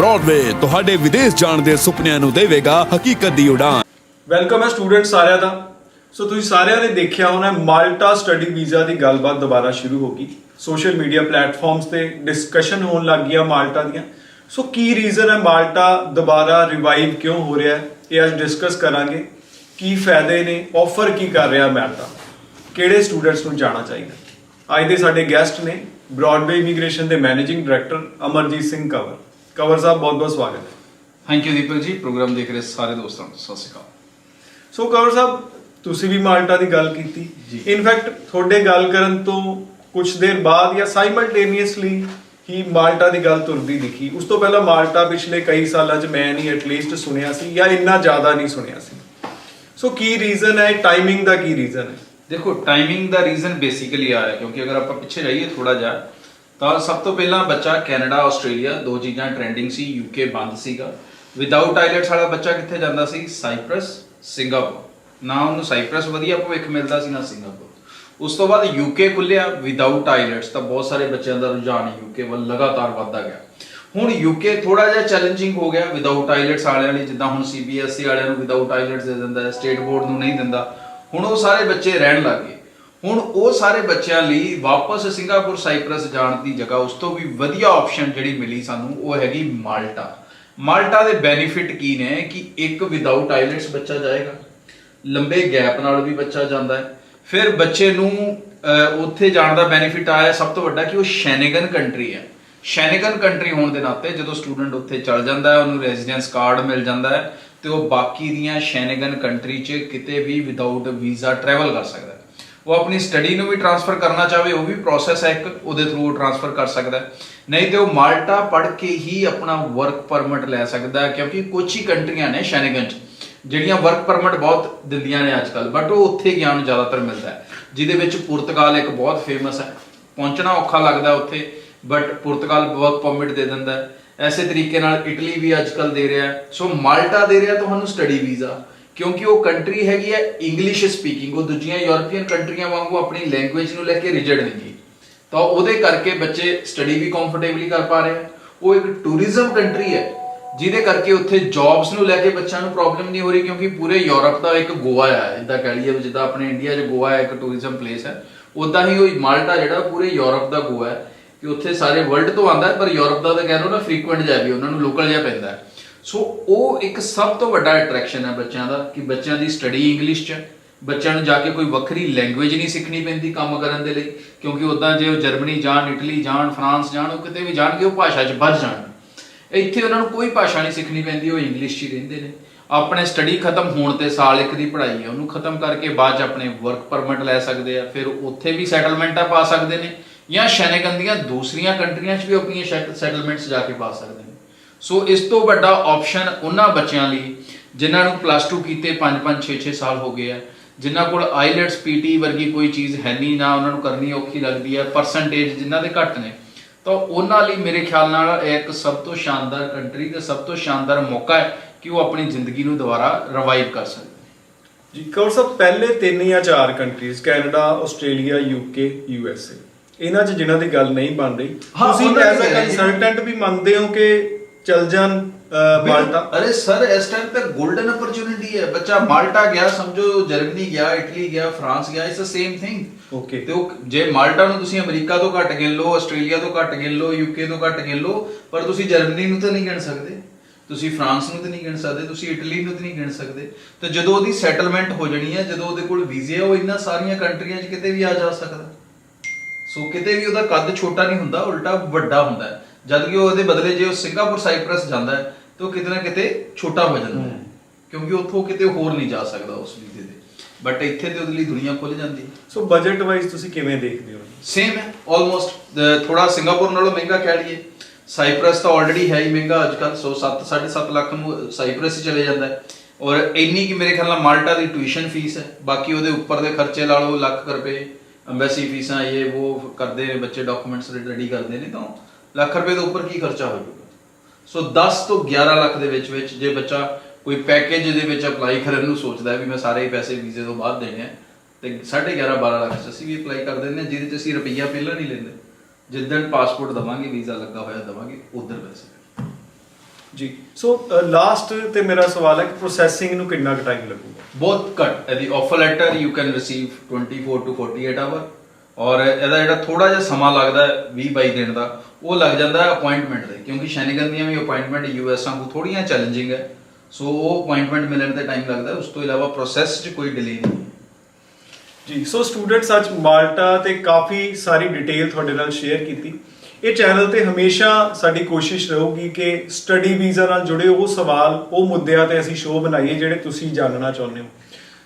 Broadway ਤੁਹਾਡੇ ਵਿਦੇਸ਼ ਜਾਣ ਦੇ ਸੁਪਨਿਆਂ ਨੂੰ ਦੇਵੇਗਾ ਹਕੀਕਤ ਦੀ ਉਡਾਨ। ਵੈਲਕਮ ਹੈ ਸਟੂਡੈਂਟ ਸਾਰਿਆਂ ਦਾ। ਸੋ ਤੁਸੀਂ ਸਾਰਿਆਂ ਨੇ ਦੇਖਿਆ ਹੋਣਾ ਮਾਲਟਾ ਸਟੱਡੀ ਵੀਜ਼ਾ ਦੀ ਗੱਲਬਾਤ ਦੁਬਾਰਾ ਸ਼ੁਰੂ ਹੋ ਗਈ। ਸੋਸ਼ਲ ਮੀਡੀਆ ਪਲੇਟਫਾਰਮਸ ਤੇ ਡਿਸਕਸ਼ਨ ਹੋਣ ਲੱਗ ਗਿਆ ਮਾਲਟਾ ਦੀਆਂ। ਸੋ ਕੀ ਰੀਜ਼ਨ ਹੈ ਮਾਲਟਾ ਦੁਬਾਰਾ ਰਿਵਾਈਵ ਕਿਉਂ ਹੋ ਰਿਹਾ ਹੈ? ਇਹ ਅੱਜ ਡਿਸਕਸ ਕਰਾਂਗੇ। ਕੀ ਫਾਇਦੇ ਨੇ? ਆਫਰ ਕੀ ਕਰ ਰਿਹਾ ਮਾਲਟਾ ਕਿਹੜੇ ਸਟੂਡੈਂਟਸ ਨੂੰ ਜਾਣਾ ਚਾਹੀਦਾ? ਅੱਜ ਦੇ ਸਾਡੇ ਗੈਸਟ ਨੇ ਬ੍ਰੌਡਵੇ ਇਮੀਗ੍ਰੇਸ਼ਨ ਦੇ ਮੈਨੇਜਿੰਗ ਡਾਇਰੈਕਟਰ ਅਮਰਜੀਤ ਸਿੰਘ ਕਵਰ। ਕੰਵਰ ਸਾਹਿਬ ਬਹੁਤ ਬਹੁਤ ਸਵਾਗਤ ਹੈ। ਥੈਂਕ ਯੂ ਦੀਪਕ ਜੀ। ਪ੍ਰੋਗਰਾਮ ਦੇਖ ਰਹੇ ਸਾਰੇ ਦੋਸਤਾਂ ਨੂੰ। ਸਤਿ ਸ਼੍ਰੀ ਅਕਾਲ। ਸੋ ਕੰਵਰ ਸਾਹਿਬ ਤੁਸੀਂ ਵੀ ਮਾਲਟਾ ਦੀ ਗੱਲ ਕੀਤੀ। ਜੀ। ਇਨਫੈਕਟ ਤੁਹਾਡੇ ਗੱਲ ਕਰਨ ਤੋਂ ਕੁਝ ਦੇਰ ਬਾਅਦ ਜਾਂ ਸਾਈਮਲਟੇਨੀਅਸਲੀ ਹੀ ਮਾਲਟਾ ਦੀ ਗੱਲ ਤੁਰਦੀ ਦਿਖੀ। ਉਸ ਤੋਂ ਪਹਿਲਾਂ ਮਾਲਟਾ ਪਿਛਲੇ ਕਈ ਸਾਲਾਂ 'ਚ ਮੈਂ ਨਹੀਂ ਐਟਲੀਸਟ ਸੁਣਿਆ ਸੀ ਜਾਂ ਇੰਨਾ ਜ਼ਿਆਦਾ ਨਹੀਂ ਸੁਣਿਆ ਸੀ। ਸੋ ਕੀ ਰੀਜ਼ਨ ਹੈ? ਟਾਈਮਿੰਗ ਦਾ ਕੀ ਰੀਜ਼ਨ ਹੈ? ਦੇਖੋ ਟਾਈਮਿੰਗ ਦਾ ਰੀਜ਼ਨ ਬੇਸਿਕਲੀ ਆ ਹੈ ਕਿਉਂਕਿ ਅਗਰ ਆਪਾਂ ਪਿੱਛੇ ਜਾਈਏ ਥੋੜਾ ਜਿਹਾ ਤਾਂ ਸਭ ਤੋਂ ਪਹਿਲਾਂ ਬੱਚਾ ਕੈਨੇਡਾ, ਆਸਟ੍ਰੇਲੀਆ, ਦੋ ਚੀਜ਼ਾਂ ਟ੍ਰੈਂਡਿੰਗ ਸੀ ਯੂਕੇ ਬੰਦ ਸੀਗਾ। ਵਿਦਆਊਟ ਆਈਲੈਟਸ ਵਾਲਾ ਬੱਚਾ ਕਿੱਥੇ ਜਾਂਦਾ ਸੀ? ਸਾਈਪ੍ਰਸ ਸਿੰਗਾਪੁਰ ਨਾ ਉਹਨੂੰ ਸਾਈਪ੍ਰਸ ਵਧੀਆ ਭਵਿੱਖ ਮਿਲਦਾ ਸੀ, ਨਾ ਸਿੰਗਾਪੁਰ ਉਸ ਤੋਂ ਬਾਅਦ ਯੂਕੇ ਖੁੱਲਿਆ ਵਿਦਆਊਟ ਆਈਲੈਟਸ ਤਾਂ ਬਹੁਤ ਸਾਰੇ ਬੱਚਿਆਂ ਦਾ ਰੁਝਾਨ ਯੂਕੇ ਵੱਲ ਲਗਾਤਾਰ ਵੱਧਦਾ ਗਿਆ। ਹੁਣ ਯੂਕੇ ਥੋੜਾ ਜਿਹਾ ਚੈਲੰਜਿੰਗ ਹੋ ਗਿਆ ਵਿਦਆਊਟ ਆਈਲੈਟਸ ਵਾਲਿਆਂ ਲਈ, ਜਿੱਦਾਂ ਹੁਣ ਸੀਬੀਐਸਈ ਵਾਲਿਆਂ ਨੂੰ ਵਿਦਆਊਟ ਆਈਲੈਟਸ ਦੇ ਦਿੰਦਾ ਹੈ ਸਟੇਟ ਬੋਰਡ ਨੂੰ ਨਹੀਂ ਦਿੰਦਾ। ਹੁਣ ਉਹ ਸਾਰੇ ਬੱਚੇ ਰਹਿਣ ਲੱਗ ਗਏ। ਹੁਣ ਉਹ ਸਾਰੇ ਬੱਚਿਆਂ ਲਈ ਵਾਪਸ ਸਿੰਗਾਪੁਰ, ਸਾਈਪ੍ਰਸ ਜਾਣ ਦੀ ਜਗ੍ਹਾ, ਉਸ ਤੋਂ ਵੀ ਵਧੀਆ ਆਪਸ਼ਨ ਜਿਹੜੀ ਮਿਲੀ ਸਾਨੂੰ, ਉਹ ਹੈਗੀ ਮਾਲਟਾ। ਮਾਲਟਾ ਦੇ ਬੈਨੀਫਿਟ ਕੀ ਨੇ ਕਿ ਇੱਕ ਵਿਦਆਊਟ ਆਈਲੈਟਸ ਬੱਚਾ ਜਾਏਗਾ, ਲੰਬੇ ਗੈਪ ਨਾਲ ਵੀ ਬੱਚਾ ਜਾਂਦਾ ਹੈ। ਫਿਰ ਬੱਚੇ ਨੂੰ ਉੱਥੇ ਜਾਣ ਦਾ ਬੈਨੀਫਿਟ ਆਇਆ, ਸਭ ਤੋਂ ਵੱਡਾ ਕਿ ਉਹ ਸ਼ੈਨੇਗਨ ਕੰਟਰੀ ਹੈ। ਸ਼ੈਨੇਗਨ ਕੰਟਰੀ ਹੋਣ ਦੇ ਨਾਤੇ ਜਦੋਂ ਸਟੂਡੈਂਟ ਉੱਥੇ ਚਲ ਜਾਂਦਾ ਹੈ, ਉਹਨੂੰ ਰੈਜ਼ੀਡੈਂਸ ਕਾਰਡ ਮਿਲ ਜਾਂਦਾ ਹੈ, ਤੇ ਉਹ ਬਾਕੀ ਦੀਆਂ ਸ਼ੈਨੇਗਨ ਕੰਟਰੀ 'ਚ ਕਿਤੇ ਵੀ ਵਿਦਆਊਟ ਵੀਜ਼ਾ ਟਰੈਵਲ ਕਰ ਸਕਦਾ ਹੈ। ਉਹ ਆਪਣੀ ਸਟੱਡੀ ਨੂੰ ਵੀ ਟ੍ਰਾਂਸਫਰ ਕਰਨਾ ਚਾਹਵੇ, ਉਹ ਵੀ ਪ੍ਰੋਸੈਸ ਹੈ ਇੱਕ, ਉਹਦੇ ਥਰੂ ਟ੍ਰਾਂਸਫਰ ਕਰ ਸਕਦਾ ਨਹੀਂ ਤੇ ਉਹ ਮਾਲਟਾ ਪੜ੍ਹ ਕੇ ਹੀ ਆਪਣਾ ਵਰਕ ਪਰਮਿਟ ਲੈ ਸਕਦਾ ਕਿਉਂਕਿ ਕੁਝ ਹੀ ਕੰਟਰੀਆਂ ਨੇ ਸ਼ੈਨੇਗਨ ਜਿਹੜੀਆਂ ਵਰਕ ਪਰਮਿਟ ਬਹੁਤ ਦਿੰਦੀਆਂ ਨੇ ਅੱਜਕੱਲ ਬਟ ਉਹ ਉੱਥੇ ਗਿਆਨ ਜ਼ਿਆਦਾਤਰ ਮਿਲਦਾ ਹੈ, ਜਿਹਦੇ ਵਿੱਚ ਪੁਰਤਗਾਲ ਇੱਕ ਬਹੁਤ ਫੇਮਸ ਹੈ। ਪਹੁੰਚਣਾ ਔਖਾ ਲੱਗਦਾ ਉੱਥੇ ਬਟ ਪੁਰਤਗਾਲ ਵਰਕ ਪਰਮਿਟ ਦੇ ਦਿੰਦਾ ਹੈ। ਐਸੇ ਤਰੀਕੇ ਨਾਲ ਇਟਲੀ ਵੀ ਅੱਜਕੱਲ ਦੇ ਰਿਹਾ ਸੋ ਮਾਲਟਾ ਦੇ ਰਿਹਾ ਤੁਹਾਨੂੰ ਸਟੱਡੀ ਵੀਜ਼ਾ ਕਿਉਂਕਿ ਉਹ ਕੰਟਰੀ ਹੈਗੀ ਹੈ ਇੰਗਲਿਸ਼ ਸਪੀਕਿੰਗ ਉਹ ਦੂਜੀਆਂ ਯੂਰਪੀਅਨ ਕੰਟਰੀਆਂ ਵਾਂਗੂ ਆਪਣੀ ਲੈਂਗੁਏਜ ਨੂੰ ਲੈ ਕੇ ਰਿਜਿਡ ਨਹੀਂ ਤਾਂ ਉਹਦੇ ਕਰਕੇ ਬੱਚੇ ਸਟੱਡੀ ਵੀ ਕੰਫਰਟੇਬਲੀ ਕਰ ਪਾ ਰਹੇ ਹੈ ਉਹ ਇੱਕ ਟੂਰਿਜ਼ਮ ਕੰਟਰੀ ਹੈ, ਜਿਹਦੇ ਕਰਕੇ ਉੱਥੇ ਜੌਬਸ ਨੂੰ ਲੈ ਕੇ ਬੱਚਿਆਂ ਨੂੰ ਪ੍ਰੋਬਲਮ ਨਹੀਂ ਹੋ ਰਹੀ, ਕਿਉਂਕਿ ਪੂਰੇ ਯੂਰਪ ਦਾ ਇੱਕ ਗੋਆ ਹੈ ਇਦਾਂ ਕਹਿ ਲਈਏ ਵੀ ਜਿੱਦਾਂ ਆਪਣੇ ਇੰਡੀਆ 'ਚ ਗੋਆ ਹੈ ਇੱਕ ਟੂਰਿਜ਼ਮ ਪਲੇਸ ਹੈ। ਉਦਾਂ ਹੀ ਉਹ ਮਾਲਟਾ ਜਿਹੜਾ ਪੂਰੇ ਯੂਰਪ ਦਾ ਗੋਆ ਹੈ, ਕਿ ਉੱਥੇ ਸਾਰੇ ਵਰਲਡ ਤੋਂ ਆਂਦਾ ਪਰ ਯੂਰਪ ਦਾ ਤਾਂ ਕਹਿ ਲਓ ਨਾ ਫ੍ਰੀਕੁਐਂਟ ਜਿਹਾ ਵੀ, ਉਹਨਾਂ ਨੂੰ ਲੋਕਲ ਜਿਹਾ ਪੈਂਦਾ ਹੈ। ਸੋ ਉਹ ਇੱਕ ਸਭ ਤੋਂ ਵੱਡਾ ਅਟਰੈਕਸ਼ਨ ਹੈ ਬੱਚਿਆਂ ਦਾ ਕਿ ਬੱਚਿਆਂ ਦੀ ਸਟੱਡੀ ਇੰਗਲਿਸ਼ 'ਚ ਹੈ। ਬੱਚਿਆਂ ਨੂੰ ਜਾ ਕੇ ਕੋਈ ਵੱਖਰੀ ਲੈਂਗੁਏਜ ਨਹੀਂ ਸਿੱਖਣੀ ਪੈਂਦੀ ਕੰਮ ਕਰਨ ਦੇ ਲਈ, ਕਿਉਂਕਿ ਉਦਾਂ ਜੇ ਉਹ ਜਰਮਨੀ ਜਾਣ, ਇਟਲੀ ਜਾਣ, ਫਰਾਂਸ ਜਾਣ, ਉਹ ਕਿਤੇ ਵੀ ਜਾਣਗੇ, ਉਹ ਭਾਸ਼ਾ 'ਚ ਵੱਧ ਜਾਣ। ਇੱਥੇ ਉਹਨਾਂ ਨੂੰ ਕੋਈ ਭਾਸ਼ਾ ਨਹੀਂ ਸਿੱਖਣੀ ਪੈਂਦੀ, ਉਹ ਇੰਗਲਿਸ਼ 'ਚ ਹੀ ਰਹਿੰਦੇ ਨੇ। ਆਪਣੇ ਸਟੱਡੀ ਖਤਮ ਹੋਣ ਤੇ ਸਾਲ ਇੱਕ ਦੀ ਪੜ੍ਹਾਈ ਹੈ, ਉਹਨੂੰ ਖਤਮ ਕਰਕੇ ਬਾਅਦ 'ਚ ਆਪਣੇ ਵਰਕ ਪਰਮਿਟ ਲੈ ਸਕਦੇ ਆ, ਫਿਰ ਉੱਥੇ ਵੀ ਸੈਟਲਮੈਂਟਾਂ ਪਾ ਸਕਦੇ ਨੇ, ਜਾਂ ਸ਼ੈਨੇਗਨ ਦੀਆਂ ਦੂਸਰੀਆਂ ਕੰਟਰੀਆਂ 'ਚ ਵੀ ਆਪਣੀਆਂ ਸੈਟਲਮੈਂਟਸ ਜਾ ਕੇ ਪਾ ਸਕਦੇ ਸੋ ਇਸ ਤੋਂ ਵੱਡਾ ਆਪਸ਼ਨ ਉਹਨਾਂ ਬੱਚਿਆਂ ਲਈ ਜਿਨ੍ਹਾਂ ਨੂੰ ਪਲੱਸ 2 ਕੀਤੇ 5-5 6-6 ਸਾਲ ਹੋ ਗਏ ਆ ਜਿਨ੍ਹਾਂ ਕੋਲ ਆਈਲੈਟਸ ਪੀਟੀ ਵਰਗੀ ਕੋਈ ਚੀਜ਼ ਹੈ ਨਹੀਂ ਨਾ ਉਹਨਾਂ ਨੂੰ ਕਰਨੀ ਔਖੀ ਲੱਗਦੀ ਹੈ ਪਰਸੈਂਟੇਜ ਜਿਨ੍ਹਾਂ ਦੇ ਘੱਟ ਨੇ। ਤਾਂ ਉਹਨਾਂ ਲਈ ਮੇਰੇ ਖਿਆਲ ਨਾਲ ਇੱਕ ਸਭ ਤੋਂ ਸ਼ਾਨਦਾਰ ਕੰਟਰੀ ਤੇ ਸਭ ਤੋਂ ਸ਼ਾਨਦਾਰ ਮੌਕਾ ਹੈ ਕਿ ਉਹ ਆਪਣੀ ਜ਼ਿੰਦਗੀ ਨੂੰ ਦੁਬਾਰਾ ਰਿਵਾਈਵ ਕਰ ਸਕਣ। ਜੀ ਕੌਰ ਸਾਹਿਬ ਪਹਿਲੇ ਤਿੰਨ ਜਾਂ ਚਾਰ countries Canada Australia UK USA ਇਹਨਾਂ 'ਚ ਜਿਨ੍ਹਾਂ ਦੀ ਗੱਲ ਨਹੀਂ ਬਣ ਰਹੀ ਤੁਸੀਂ ਦੀ ਐਜ਼ ਅ। ਕੰਸਲਟੈਂਟ ਵੀ ਮੰਨਦੇ ਹੋ ਕਿ ਚਲ ਜਾਣ ਮਾਲਟਾ। ਅਰੇ ਸਰ ਇਸ ਟਾਈਮ ਤੇ 골ਡਨ ਅਪਰਚੂਨਿਟੀ ਹੈ। ਬੱਚਾ ਮਾਲਟਾ ਗਿਆ ਸਮਝੋ ਜਰਮਨੀ ਗਿਆ ਇਟਲੀ ਗਿਆ ਫਰਾਂਸ ਗਿਆ it's a same thing okay ਤੇ ਉਹ ਜੇ ਮਾਲਟਾ ਨੂੰ ਤੁਸੀਂ ਅਮਰੀਕਾ ਤੋਂ ਘੱਟ ਗਿਣ ਲਓ ਆਸਟ੍ਰੇਲੀਆ ਤੋਂ ਘੱਟ ਗਿਣ ਲਓ ਯੂਕੇ ਤੋਂ ਘੱਟ ਗਿਣ ਲਓ ਪਰ ਤੁਸੀਂ ਜਰਮਨੀ ਨੂੰ ਤਾਂ ਨਹੀਂ ਗਿਣ ਸਕਦੇ। ਤੁਸੀਂ ਫਰਾਂਸ ਨੂੰ ਤਾਂ ਨਹੀਂ ਗਿਣ ਸਕਦੇ ਤੁਸੀਂ ਇਟਲੀ ਨੂੰ ਤਾਂ ਨਹੀਂ ਗਿਣ ਸਕਦੇ। ਤੇ ਜਦੋਂ ਉਹਦੀ ਸੈਟਲਮੈਂਟ ਹੋ ਜਣੀ ਹੈ ਜਦੋਂ ਉਹਦੇ ਕੋਲ ਵੀਜ਼ੇ ਹੈ ਉਹ ਇਹਨਾਂ ਸਾਰੀਆਂ ਕੰਟਰੀਆਂ 'ਚ ਕਿਤੇ ਵੀ ਆ ਜਾ ਸਕਦਾ। ਸੋ ਕਿਤੇ ਵੀ ਉਹਦਾ ਕੱਦ ਛੋਟਾ ਨਹੀਂ ਹੁੰਦਾ ਉਲਟਾ ਵੱਡਾ ਹੁੰਦਾ ਹੈ। ਜਦ ਕਿ ਉਹਦੇ ਬਦਲੇ ਜੇ ਉਹ ਸਿੰਗਾਪੁਰ ਸਾਈਪ੍ਰਸ ਜਾਂਦਾ ਹੈ ਤਾਂ ਉਹ ਕਿਤੇ ਨਾ ਕਿਤੇ ਛੋਟਾ ਹੋ ਜਾਂਦਾ ਹੈ। ਕਿਉਂਕਿ ਉੱਥੋਂ ਕਿਤੇ ਹੋਰ ਨਹੀਂ ਜਾ ਸਕਦਾ ਉਸ ਵੀਜ਼ੇ ਤੇ। ਬਟ ਇੱਥੇ ਤੇ ਉਹਦੇ ਲਈ ਦੁਨੀਆ ਖੁੱਲ ਜਾਂਦੀ ਸੋ ਬਜਟ ਵਾਈਜ਼ ਤੁਸੀਂ ਕਿਵੇਂ ਦੇਖਦੇ ਹੋ? ਸੇਮ ਹੈ। ਆਲਮੋਸਟ ਥੋੜਾ ਸਿੰਗਾਪੁਰ ਨਾਲੋਂ ਮਹਿੰਗਾ ਕਹਿ ਲਈਏ। ਸਾਈਪ੍ਰਸ ਤਾਂ ਆਲਰੇਡੀ ਹੈ ਹੀ ਮਹਿੰਗਾ ਅੱਜ ਕੱਲ ਸੋ 7 7.5 ਲੱਖ ਨੂੰ ਸਾਈਪ੍ਰਸ ਹੀ ਚਲੇ ਜਾਂਦਾ ਹੈ। ਔਰ ਇੰਨੀ ਕਿ ਮੇਰੇ ਖਿਆਲ ਨਾਲ ਮਾਲਟਾ ਦੀ ਟਿਊਸ਼ਨ ਫੀਸ ਹੈ। ਬਾਕੀ ਉਹਦੇ ਉੱਪਰ ਦੇ ਖਰਚੇ ਲਾ ਲਓ ਲੱਖ ਰੁਪਏ ਐਮਬੈਸੀ ਫੀਸਾਂ ਇਹ ਉਹ ਕਰਦੇ ਨੇ ਬੱਚੇ ਡਾਕੂਮੈਂਟਸ ਰੈਡੀ ਕਰਦੇ ਨੇ ਤਾਂ ਲੱਖ ਰੁਪਏ ਤੋਂ ਉੱਪਰ ਕੀ ਖਰਚਾ ਹੋ ਜਾਊਗਾ? ਸੋ 10 ਤੋਂ 11 ਲੱਖ ਦੇ ਵਿੱਚ ਵਿੱਚ ਜੇ ਬੱਚਾ ਕੋਈ ਪੈਕੇਜ ਦੇ ਵਿੱਚ ਅਪਲਾਈ ਕਰਨ ਨੂੰ ਸੋਚਦਾ ਹੈ ਵੀ ਮੈਂ ਸਾਰੇ ਪੈਸੇ ਵੀਜ਼ੇ ਤੋਂ ਬਾਅਦ ਦੇਣੇ ਆ ਤੇ 11.5 12 ਲੱਖ 'ਚ ਅਸੀਂ ਵੀ ਅਪਲਾਈ ਕਰ ਦਿੰਦੇ ਹਾਂ ਜਿਹਦੇ 'ਚ ਅਸੀਂ ਰੁਪਈਆ ਪਹਿਲਾਂ ਨਹੀਂ ਲੈਂਦੇ। ਜਿੱਦਣ ਪਾਸਪੋਰਟ ਦਵਾਂਗੇ ਵੀਜ਼ਾ ਲੱਗਾ ਹੋਇਆ ਦਵਾਂਗੇ ਉਧਰ ਪੈਸੇ। ਜੀ ਸੋ ਲਾਸਟ ਤੇ ਮੇਰਾ ਸਵਾਲ ਹੈ ਕਿ ਪ੍ਰੋਸੈਸਿੰਗ ਨੂੰ ਕਿੰਨਾ ਕੁ ਟਾਈਮ ਲੱਗੂਗਾ? ਬਹੁਤ ਘੱਟ ਇਹਦੀ offer letter you can receive 24 to 48 hour ਔਰ ਇਹਦਾ ਜਿਹੜਾ ਥੋੜਾ ਜਿਹਾ ਸਮਾਂ ਲੱਗਦਾ ਹੈ 20 22 ਦਿਨ ਦਾ, ਉਹ ਲੱਗ ਜਾਂਦਾ ਹੈ ਅਪਾਇੰਟਮੈਂਟ ਦੇ ਕਿਉਂਕਿ ਸ਼ੈਨਗਨ ਦੀਆਂ ਵੀ ਅਪਾਇੰਟਮੈਂਟ ਯੂਐਸ ਵਾਂਗੂ ਥੋੜੀਆਂ ਚੈਲੰਜਿੰਗ ਹੈ। ਸੋ ਉਹ ਅਪਾਇੰਟਮੈਂਟ ਮਿਲਣ ਤੇ ਟਾਈਮ ਲੱਗਦਾ ਉਸ ਤੋਂ ਇਲਾਵਾ ਪ੍ਰੋਸੈਸ 'ਚ ਕੋਈ ਡਿਲੇ ਨਹੀਂ। ਜੀ ਸੋ ਸਟੂਡੈਂਟਸ ਅੱਜ ਮਾਲਟਾ ਤੇ ਕਾਫੀ ਸਾਰੀ ਡਿਟੇਲ ਤੁਹਾਡੇ ਨਾਲ ਸ਼ੇਅਰ ਕੀਤੀ। ਇਹ ਚੈਨਲ ਤੇ ਹਮੇਸ਼ਾ ਸਾਡੀ ਕੋਸ਼ਿਸ਼ ਰਹੂਗੀ ਕਿ ਸਟੱਡੀ ਵੀਜ਼ਾ ਨਾਲ ਜੁੜੇ ਉਹ ਸਵਾਲ, ਉਹ ਮੁੱਦਿਆਂ ਤੇ ਅਸੀਂ ਸ਼ੋਅ ਬਣਾਈਏ ਜਿਹੜੇ ਤੁਸੀਂ ਜਾਣਨਾ ਚਾਹੁੰਦੇ ਹੋ।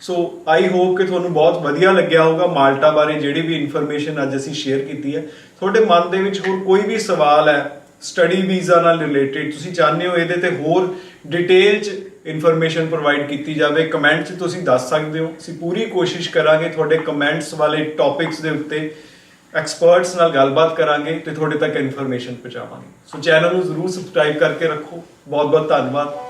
ਸੋ ਆਈ ਹੋਪ ਕਿ ਤੁਹਾਨੂੰ ਬਹੁਤ ਵਧੀਆ ਲੱਗਿਆ ਹੋਊਗਾ ਮਾਲਟਾ ਬਾਰੇ ਜਿਹੜੀ ਵੀ ਇਨਫੋਰਮੇਸ਼ਨ ਅੱਜ ਅਸੀਂ ਸ਼ੇਅਰ ਕੀਤੀ ਹੈ। ਤੁਹਾਡੇ ਮਨ ਦੇ ਵਿੱਚ ਹੋਰ ਕੋਈ ਵੀ ਸਵਾਲ ਹੈ ਸਟੱਡੀ ਵੀਜ਼ਾ ਨਾਲ ਰਿਲੇਟਡ ਤੁਸੀਂ ਚਾਹੁੰਦੇ ਹੋ ਇਹਦੇ ਤੇ ਹੋਰ ਡਿਟੇਲ ਚ ਇਨਫੋਰਮੇਸ਼ਨ ਪ੍ਰੋਵਾਈਡ ਕੀਤੀ ਜਾਵੇ ਕਮੈਂਟ 'ਚ ਤੁਸੀਂ ਦੱਸ ਸਕਦੇ ਹੋ। ਅਸੀਂ ਪੂਰੀ ਕੋਸ਼ਿਸ਼ ਕਰਾਂਗੇ ਤੁਹਾਡੇ ਕਮੈਂਟਸ ਵਾਲੇ ਟੌਪਿਕਸ ਦੇ ਉੱਤੇ ਐਕਸਪਰਟਸ ਨਾਲ ਗੱਲਬਾਤ ਕਰਾਂਗੇ ਤੇ ਤੁਹਾਡੇ ਤੱਕ ਇਨਫੋਰਮੇਸ਼ਨ ਪਹੁੰਚਾਵਾਂਗੇ। ਸੋ ਚੈਨਲ ਨੂੰ ਜ਼ਰੂਰ ਸਬਸਕ੍ਰਾਈਬ ਕਰਕੇ ਰੱਖੋ। ਬਹੁਤ ਬਹੁਤ ਧੰਨਵਾਦ।